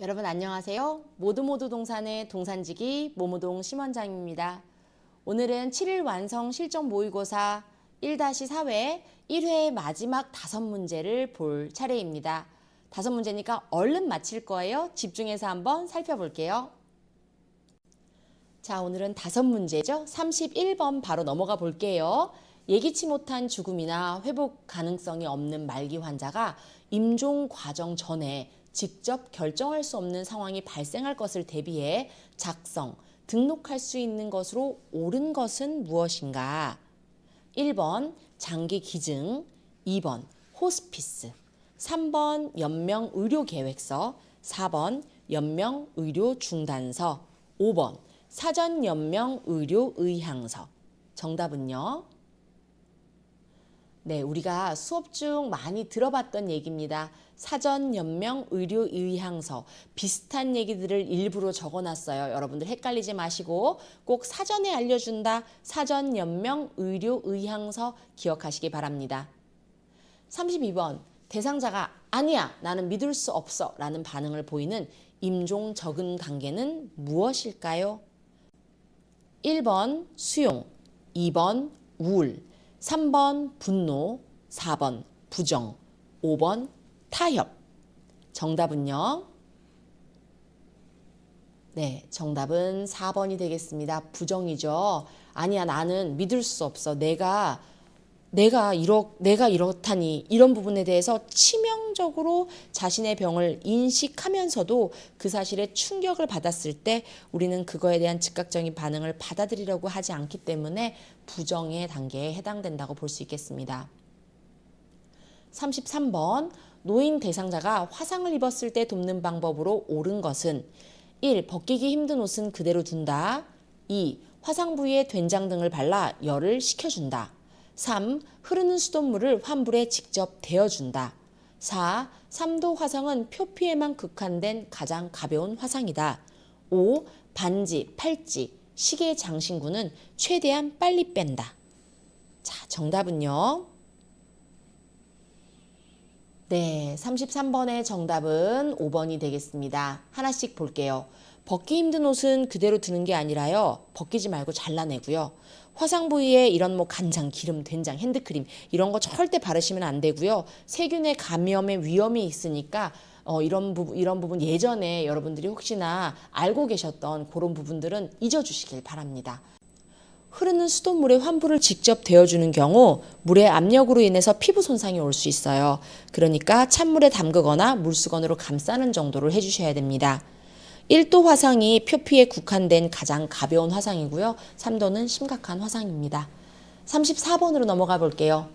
여러분 안녕하세요. 모두 모두 동산의 동산지기 모모동 심원장입니다. 오늘은 7일 완성 실전 모의고사 1-4회 1회 마지막 다섯 문제를 볼 차례입니다. 다섯 문제니까 얼른 마칠 거예요. 집중해서 한번 살펴볼게요. 자, 오늘은 다섯 문제죠. 31번 바로 넘어가 볼게요. 예기치 못한 죽음이나 회복 가능성이 없는 말기 환자가 임종 과정 전에 직접 결정할 수 없는 상황이 발생할 것을 대비해 작성, 등록할 수 있는 것으로 옳은 것은 무엇인가? 1번 장기 기증, 2번 호스피스, 3번 연명 의료 계획서, 4번 연명 의료 중단서, 5번 사전 연명 의료 의향서. 정답은요? 네, 우리가 수업 중 많이 들어봤던 얘기입니다. 사전 연명 의료 의향서 비슷한 얘기들을 일부러 적어놨어요. 여러분들 헷갈리지 마시고 꼭 사전에 알려준다. 사전 연명 의료 의향서 기억하시기 바랍니다. 32번 대상자가 아니야 나는 믿을 수 없어 라는 반응을 보이는 임종 적응 단계는 무엇일까요? 1번 수용, 2번 우울, 3번 분노, 4번 부정, 5번 타협. 정답은요? 네, 정답은 4번이 되겠습니다. 부정이죠. 아니야, 나는 믿을 수 없어. 내가 내가 이렇 내가 이렇다니 이런 부분에 대해서 치명적으로 자신의 병을 인식하면서도 그 사실에 충격을 받았을 때 우리는 그거에 대한 즉각적인 반응을 받아들이려고 하지 않기 때문에 부정의 단계에 해당된다고 볼 수 있겠습니다. 33번 노인 대상자가 화상을 입었을 때 돕는 방법으로 옳은 것은 1. 벗기기 힘든 옷은 그대로 둔다. 2. 화상 부위에 된장 등을 발라 열을 식혀준다. 3. 흐르는 수돗물을 환불에 직접 데워준다. 4. 3도 화상은 표피에만 극한된 가장 가벼운 화상이다. 5. 반지, 팔찌, 시계 장신구는 최대한 빨리 뺀다. 자, 정답은요. 네, 33번의 정답은 5번이 되겠습니다. 하나씩 볼게요. 벗기 힘든 옷은 그대로 두는 게 아니라요. 벗기지 말고 잘라내고요. 화상 부위에 이런 뭐 간장, 기름, 된장, 핸드크림 이런 거 절대 바르시면 안 되고요. 세균의 감염의 위험이 있으니까 어, 이런 부분 이런 부분 예전에 여러분들이 혹시나 알고 계셨던 그런 부분들은 잊어주시길 바랍니다. 흐르는 수돗물에 환부를 직접 데워주는 경우 물의 압력으로 인해서 피부 손상이 올 수 있어요. 그러니까 찬물에 담그거나 물수건으로 감싸는 정도를 해주셔야 됩니다. 1도 화상이 표피에 국한된 가장 가벼운 화상이고요. 3도는 심각한 화상입니다. 34번으로 넘어가 볼게요.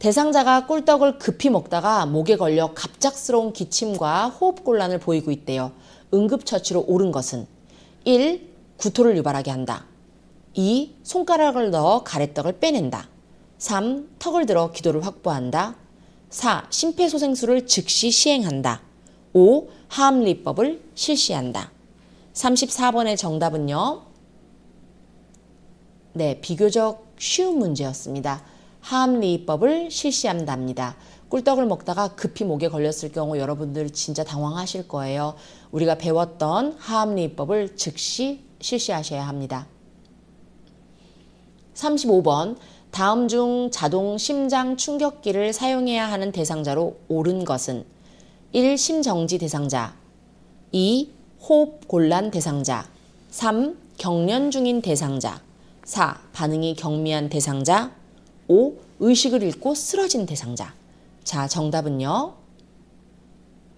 대상자가 꿀떡을 급히 먹다가 목에 걸려 갑작스러운 기침과 호흡곤란을 보이고 있대요. 응급처치로 옳은 것은 1. 구토를 유발하게 한다. 2. 손가락을 넣어 가래떡을 빼낸다. 3. 턱을 들어 기도를 확보한다. 4. 심폐소생술을 즉시 시행한다. 5. 하암리법을 실시한다. 34번의 정답은요. 네, 비교적 쉬운 문제였습니다. 하암리법을 실시한답니다. 꿀떡을 먹다가 급히 목에 걸렸을 경우 여러분들 진짜 당황하실 거예요. 우리가 배웠던 하암리법을 즉시 실시하셔야 합니다. 35번 다음 중 자동 심장 충격기를 사용해야 하는 대상자로 옳은 것은 1. 심정지 대상자 2. 호흡 곤란 대상자 3. 경련 중인 대상자 4. 반응이 경미한 대상자 5. 의식을 잃고 쓰러진 대상자 자 정답은요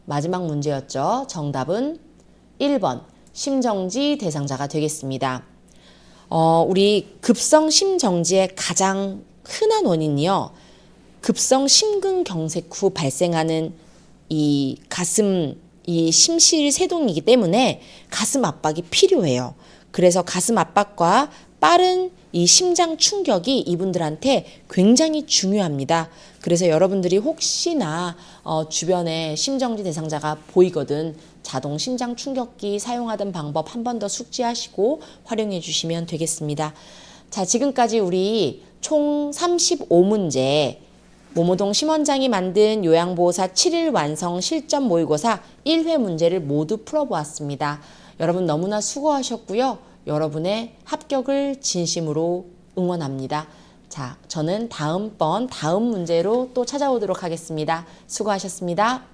마지막 문제였죠 정답은 1번 심정지 대상자가 되겠습니다 어, 우리 급성 심정지의 가장 흔한 원인이요. 급성 심근경색 후 발생하는 이 가슴 이 심실 세동이기 때문에 가슴 압박이 필요해요. 그래서 가슴 압박과 빠른 이 심장 충격이 이분들한테 굉장히 중요합니다. 그래서 여러분들이 혹시나 어, 주변에 심정지 대상자가 보이거든 자동 심장 충격기 사용하던 방법 한 번 더 숙지하시고 활용해 주시면 되겠습니다. 자, 지금까지 우리 총 35문제 모모동 심원장이 만든 요양보호사 7일 완성 실전 모의고사 1회 문제를 모두 풀어보았습니다. 여러분 너무나 수고하셨고요. 여러분의 합격을 진심으로 응원합니다. 자, 저는 다음번 다음 문제로 또 찾아오도록 하겠습니다. 수고하셨습니다.